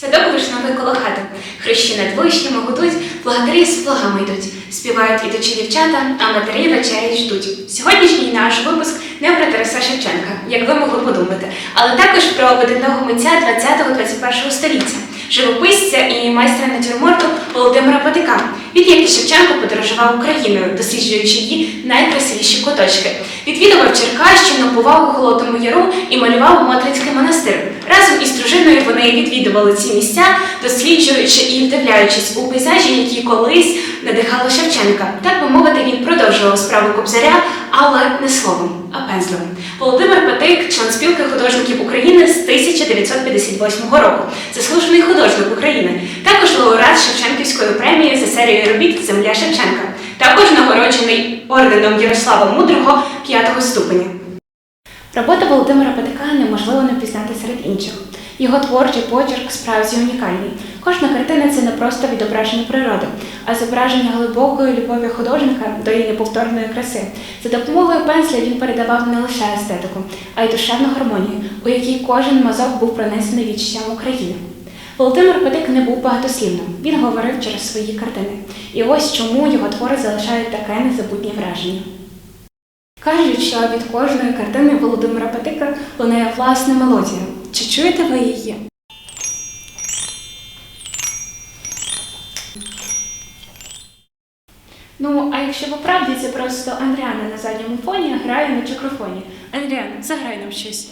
Садок вишневий коло хати, хрещі над вишнями гудуть, благодарі з флагами йдуть, співають ідучі дівчата, а матері вечерять ждуть. Сьогоднішній наш випуск не про Тараса Шевченка, як ви могли подумати, але також про видатного митця 20-21 століття, живописця і майстра натюрморту Володимира Патика. Він, як Шевченко, подорожував Україною, досліджуючи її найкрасивіші куточки. Відвідував Черкащину, бував у Холодному Яру і малював Мотрицький монастир. Дружиною вони відвідували ці місця, досліджуючи і вдивляючись у пейзажі, які колись надихали Шевченка. Так би мовити, він продовжував справу кобзаря, але не словом, а пензлем. Володимир Патик, член спілки художників України з 1958 року, заслужений художник України, також лауреат Шевченківської премії за серію робіт Земля Шевченка, також нагороджений орденом Ярослава Мудрого 5 ступеня. Робота Володимира Патика неможливо не пізнати серед інших. Його творчий почерк справді унікальний. Кожна картина це не просто відображення природи, а зображення глибокої любові художника до її неповторної краси. За допомогою пензля він передавав не лише естетику, а й душевну гармонію, у якій кожен мазок був пронесений відчуттям України. Володимир Патик не був багатослівним, він говорив через свої картини. І ось чому його твори залишають таке незабутнє враження. Кажуть, що від кожної картини Володимира Патика лунає власна мелодія. Чи чуєте ви її? Ну, а якщо по правді, це просто Андріана на задньому фоні грає на чакрофоні. Андріан, заграй нам щось.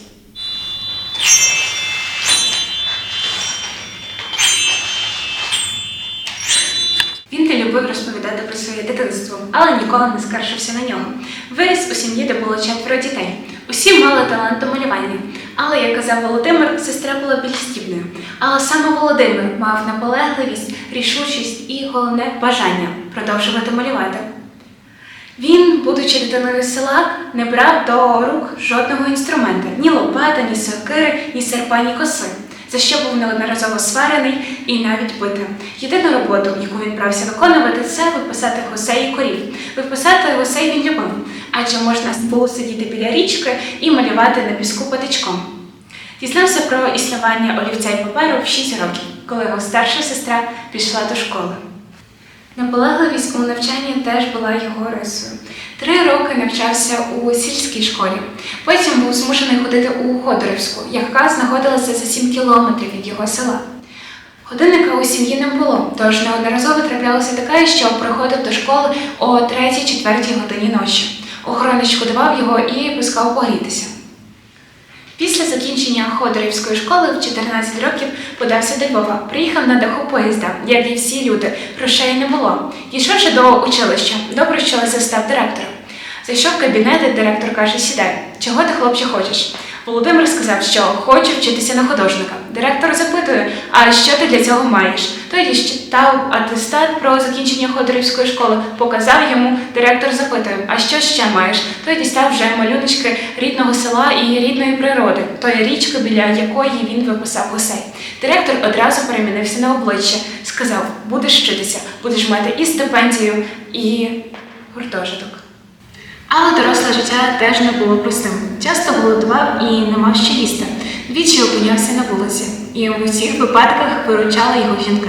Він не любив розповідати про своє дитинство, але ніколи не скаржився на нього. Виріс у сім'ї, де було четверо дітей. Усі мали талант до малювання. Але, як казав Володимир, сестра була більш здібною. Але саме Володимир мав наполегливість, рішучість і головне бажання продовжувати малювати. Він, будучи дитиною села, не брав до рук жодного інструмента ні лопата, ні сокири, ні серпа, ні коси, за що був неодноразово сварений і навіть битий. Єдину роботу, яку він брався виконувати, це виписати гусей і корів. Виписати гусей він любив, адже можна було сидіти біля річки і малювати на піску патичком. Дізнався про існування олівця й паперу в 6 років, коли його старша сестра пішла до школи. Наполегливість у навчанні теж була його рисою. Три роки навчався у сільській школі. Потім був змушений ходити у Ходорівську, яка знаходилася за 7 кілометрів від його села. Годинника у сім'ї не було, тож неодноразово траплялося таке, що приходив до школи о 3-4 годині ночі. Охоронець шкодував його і пускав погрітися. Після закінчення Ходорівської школи в 14 років подався до Львова. Приїхав на даху поїзда, як і всі люди. Грошей не було. Дійшовши до училища, добре, що застав директора. Зайшов в кабінет, і директор каже: Сідай, чого ти, хлопче, хочеш? Володимир сказав, що хоче вчитися на художника. Директор запитує, а що ти для цього маєш? Той дістав атестат про закінчення Ходорівської школи, показав йому, директор запитує, а що ще маєш? Той дістав вже малюночки рідного села і рідної природи, тої річки, біля якої він виписав гусей. Директор одразу перемінився на обличчя, сказав: будеш вчитися, будеш мати і стипендію, і гуртожиток. Але доросле життя теж не було простим. Часто голодував і не мав що їсти. Двічі опинявся на вулиці, і у всіх випадках виручали його жінки.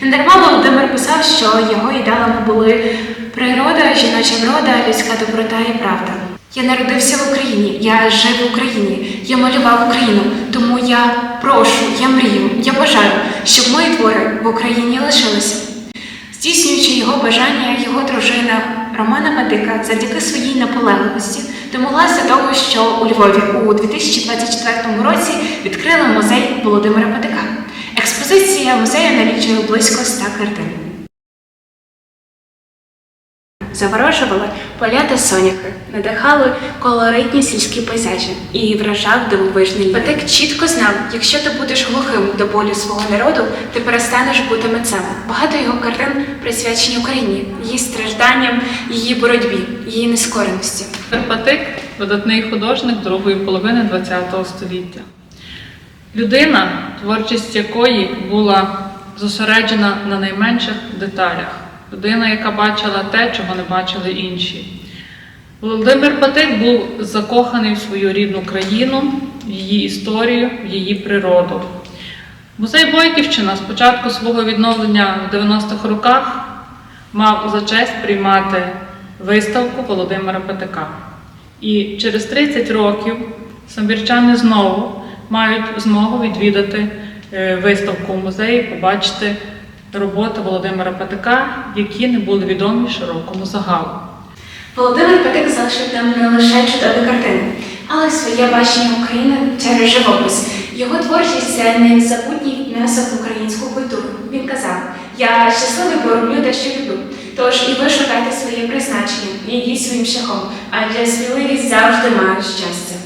Недарма Володимир писав, що його ідеалами були природа, жіноча врода, людська доброта і правда. Я народився в Україні, я жив в Україні, я малював Україну, тому я прошу, я мрію, я бажаю, щоб мої твори в Україні лишилися. Здійснюючи його бажання, його дружина Романа Медика завдяки своїй наполегливості домоглася того, що у Львові у 2024 році відкрили музей Володимира Медика. Експозиція музею налічує близько 100 картин. Заворожували поля та соняхи, надихали колоритні сільські пейзажі і вражав дивовижний Патик чітко знав, якщо ти будеш глухим до болю свого народу, ти перестанеш бути митцем. Багато його картин присвячені Україні, її стражданням, її боротьбі, її нескореності. Патик видатний художник другої половини ХХ століття. Людина, творчість якої була зосереджена на найменших деталях. Людина, яка бачила те, чого не бачили інші. Володимир Патик був закоханий в свою рідну країну, в її історію, в її природу. Музей Бойківщина з початку свого відновлення в 90-х роках мав за честь приймати виставку Володимира Петика. І через 30 років самбірчани знову мають змогу відвідати е, виставку в музеї, побачити роботи Володимира Петика, які не були відомі широкому загалу. Володимир Петик залишив нам не лише чудові картини, але й своє бачення України через живопис. Його творчість це незабутній внесок в українську культуру. Він казав: Я щасливий, бо те, що люблю. Тож і ви шукайте своє призначення, і йдіть своїм шляхом, адже сміливість завжди мають щастя.